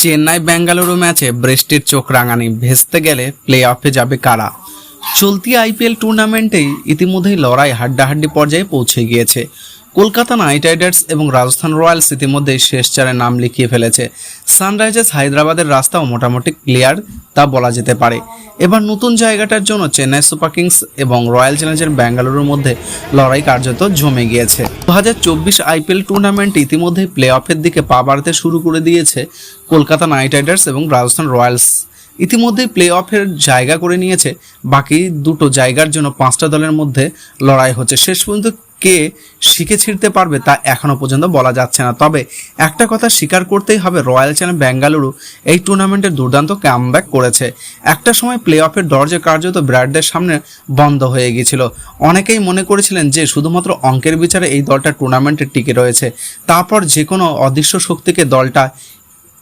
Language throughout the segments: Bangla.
চেন্নাই বেঙ্গালুরু ম্যাচে বৃষ্টির চোখ রাঙানি। ভেস্তে গেলে প্লে অফে যাবে কারা? চলতি আইপিএল টুর্নামেন্টেই ইতিমধ্যেই লড়াই হাড্ডাহাড্ডি পর্যায়ে পৌঁছে গিয়েছে। কলকাতা নাইট রাইডার্স এবং রাজস্থান রয়্যালস ইতিমধ্যেই শেষ চারে নাম লিখিয়ে ফেলেছে। সানরাইজার্স হায়দ্রাবাদের রাস্তাও মোটামুটি ক্লিয়ার তা বলা যেতে পারে। এবার নতুন জায়গাটার জন্য চেন্নাই সুপার কিংস এবং রয়্যাল চ্যালেঞ্জার ব্যাঙ্গালুরুর মধ্যে লড়াই কার্যত জমে গিয়েছে। দু হাজার চব্বিশ আইপিএল টুর্নামেন্ট ইতিমধ্যেই প্লে অফের দিকে পা বাড়তে শুরু করে দিয়েছে কলকাতা নাইট রাইডার্স এবং রাজস্থান রয়্যালস। ইতিমধ্যেই প্লে অফের জায়গা করে নিয়েছে। বাকি দুটো জায়গার জন্য পাঁচটা দলের মধ্যে লড়াই হচ্ছে। শেষ পর্যন্ত কে শিখে ছিঁড়তে পারবে তা এখনও পর্যন্ত বলা যাচ্ছে না। তবে একটা কথা স্বীকার করতেই হবে, রয়্যাল চ্যানেল বেঙ্গালুরু এই টুর্নামেন্টে দুর্দান্ত কামব্যাক করেছে। একটা সময় প্লে অফের দরজা কার্যত বিরাটদের সামনে বন্ধ হয়ে গিয়েছিল। অনেকেই মনে করেছিলেন যে শুধুমাত্র অঙ্কের বিচারে এই দলটা টুর্নামেন্টে টিকে রয়েছে। তারপর যে কোনো অদৃশ্য শক্তিকে দলটা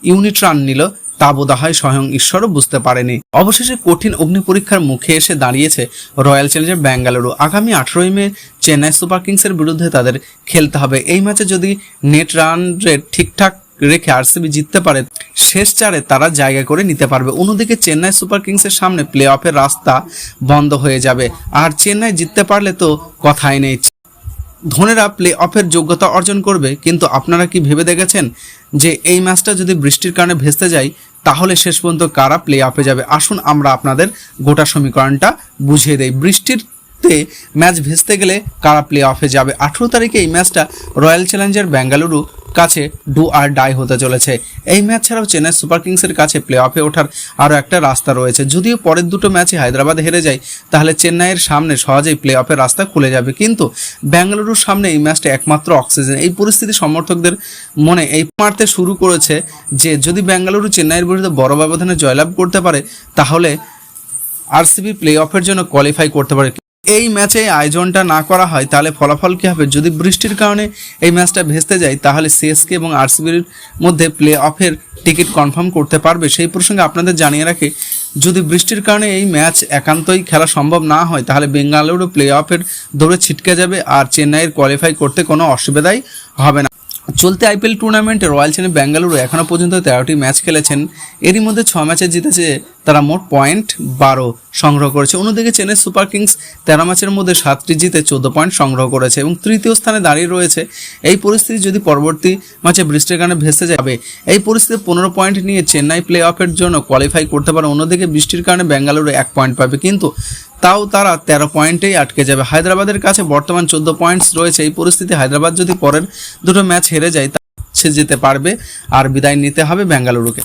ইউনিট রান নিল। তা বোধহয় স্বয়ং ঈশ্বরও বুঝতে পারেনি। অবশেষে কঠিন অগ্নি পরীক্ষার মুখে এসে দাঁড়িয়েছে রয়্যাল চ্যালেঞ্জার বেঙ্গালুরু আগামী আঠেরোই মে চেন্নাই সুপার কিংসের বিরুদ্ধে তাদের খেলতে হবে। এই ম্যাচে যদি নেট রান রেট ঠিকঠাক রেখে আরসিবি জিততে পারে, শেষ চারে তারা জায়গা করে নিতে পারবে। অন্যদিকে চেন্নাই সুপার কিংসের সামনে প্লে অফের রাস্তা বন্ধ হয়ে যাবে। আর চেন্নাই জিততে পারলে তো কথাই নেই। ধোনেরা প্লে অফের যোগ্যতা অর্জন করবে, কিন্তু আপনারা কি ভেবে দেখেছেন যে এই ম্যাচটা যদি বৃষ্টির কারণে ভেস্তে যায় তাহলে শেষ পর্যন্ত কারা প্লে অফে যাবে? আসুন আমরা আপনাদের গোটা সমীকরণটা বুঝিয়ে দেই। বৃষ্টির তে ম্যাচ ভেস্তে গেলে কারা প্লে অফে যাবে? আঠেরো তারিখে এই ম্যাচটা রয়্যাল চ্যালেঞ্জার বেঙ্গালুরু কাছে ডু আর ডাই হতে চলেছে। এই ম্যাচ ছাড়াও চেন্নাই সুপার কিংসের কাছে প্লে অফে ওঠার আরও একটা রাস্তা রয়েছে। যদিও পরের দুটো ম্যাচে হায়দ্রাবাদ হেরে যায়, তাহলে চেন্নাইয়ের সামনে সহজেই প্লে অফের রাস্তা খুলে যাবে। কিন্তু ব্যাঙ্গালুরুর সামনে এই ম্যাচটা একমাত্র অক্সিজেন। এই পরিস্থিতি সমর্থকদের মনে এই মারতে শুরু করেছে যে, যদি বেঙ্গালুরু চেন্নাইয়ের বিরুদ্ধে বড় ব্যবধানে জয়লাভ করতে পারে, তাহলে আরসিবি প্লে অফের জন্য কোয়ালিফাই করতে পারে। এই ম্যাচে আয়োজনটা না করা হয়, তাহলে ফলাফল কী হবে? যদি বৃষ্টির কারণে এই ম্যাচটা ভেস্তে যায়, তাহলে সিএসকে এবং আরসিবির মধ্যে প্লে অফের টিকিট কনফার্ম করতে পারবে। সেই প্রসঙ্গে আপনাদের জানিয়ে রাখি, যদি বৃষ্টির কারণে এই ম্যাচ একান্তই খেলা সম্ভব না হয়, তাহলে বেঙ্গালুরু প্লে অফের দৌড়ে ছিটকে যাবে আর চেন্নাইয়ের কোয়ালিফাই করতে কোনো অসুবিধাই হবে না। চলতি আইপিএল টুর্নামেন্টে রয়্যাল চ্যালেঞ্জ বেঙ্গালুরু এখনও পর্যন্ত তেরোটি ম্যাচ খেলেছেন। এরই মধ্যে ছ ম্যাচে জিতেছে তারা মোট পয়েন্ট বারো সংগ্রহ করেছে। অন্যদিকে চেন্নাই সুপার কিংস তেরো ম্যাচের মধ্যে সাতটি জিতে চোদ্দ পয়েন্ট সংগ্রহ করেছে এবং তৃতীয় স্থানে দাঁড়িয়ে রয়েছে। এই পরিস্থিতি যদি পরবর্তী ম্যাচে বৃষ্টির কারণে ভেসে যাবে, এই পরিস্থিতি পনেরো পয়েন্ট নিয়ে চেন্নাই প্লে অফের জন্য কোয়ালিফাই করতে পারে। অন্যদিকে বৃষ্টির কারণে বেঙ্গালুরু এক পয়েন্ট পাবে, কিন্তু তাও তারা তেরো পয়েন্টেই আটকে যাবে। হায়দ্রাবাদের কাছে বর্তমান চোদ্দ পয়েন্টস রয়েছে। এই পরিস্থিতি হায়দ্রাবাদ যদি পরের দুটো ম্যাচ হেরে যায়, তা সে যেতে পারবে আর বিদায় নিতে হবে বেঙ্গালুরুকে।